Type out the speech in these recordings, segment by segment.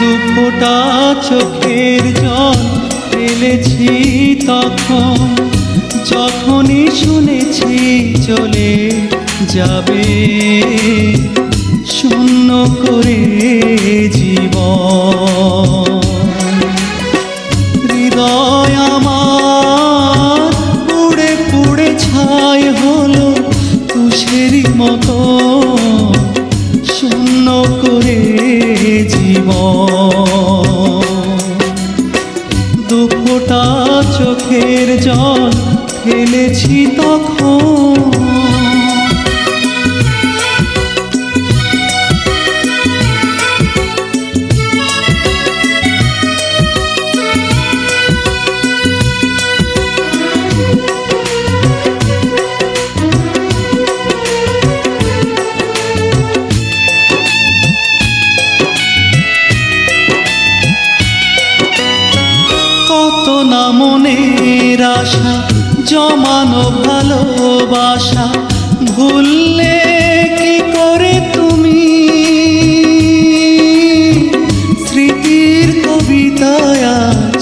দুফোটা চোখের জল ফেলেছি তখন। যখনই শুনেছি চলে যাবে, শূন্য করে জীবন। হৃদয় আমার পুড়ে পুড়ে ছাই হলো তুষেরই মতো। শূন্য করে জীব দুপোটা চোখের জল ফেলেছি তখন। মনের আশা, জমানো ভালোবাসা, ভুললে কি করে তুমি? স্মৃতির কবিতায় আজ,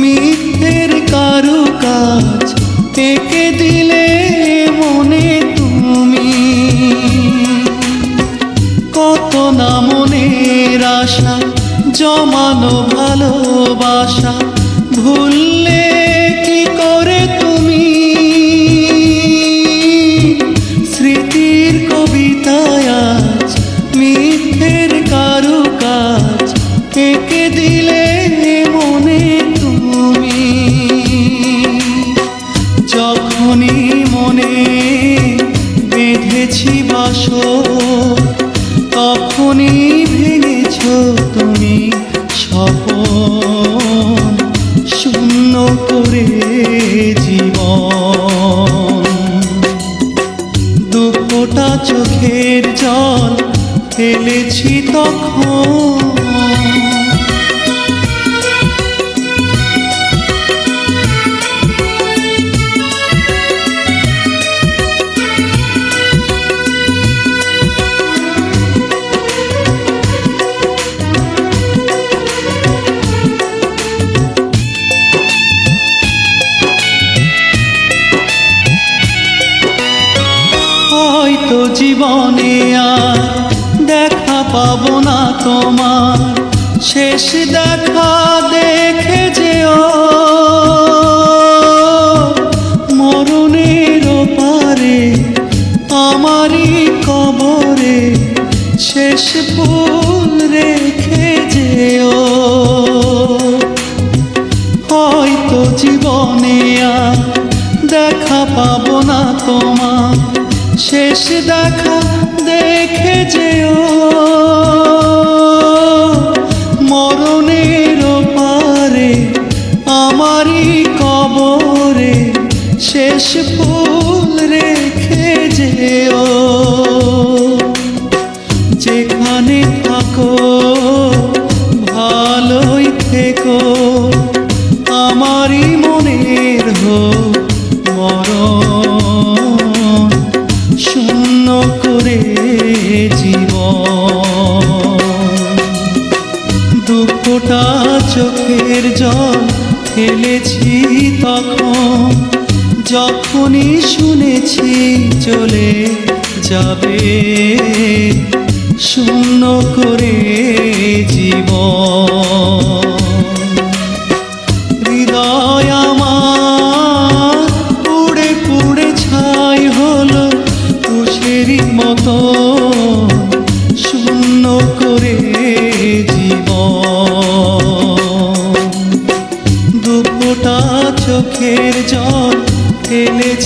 মিথ্যের কারুকাজ, এঁকে দিলে মনে তুমি। কত না মনের আশা, জমানো ভালোবাসা ভুললে যখনই মনে বেঁধেছি বাসর। তখনই ভেঙেছ তুমি স্বপন। শূন্য করে জীবন। দুপোটা চোখের জল ফেলেছি তখন। তোমার শেষ দেখা দেখে যেও। মরণের পারে আমারই কবরে শেষ ফুল রেখে যেও। হয়তো জীবনে আর দেখা পাবো না তোমার, শেষ দেখা দেখে যেও। আমারই কবরে শেষ ফুল রেখে যেও। যেখানে থাকো, ভালোই থেকো। আমারই মনের হো মরণ শূন্য করে জীবন। দুঃখটা চোখের জল ফেলেছি তখন যখনই শুনেছি চলে যাবে শূন্য করে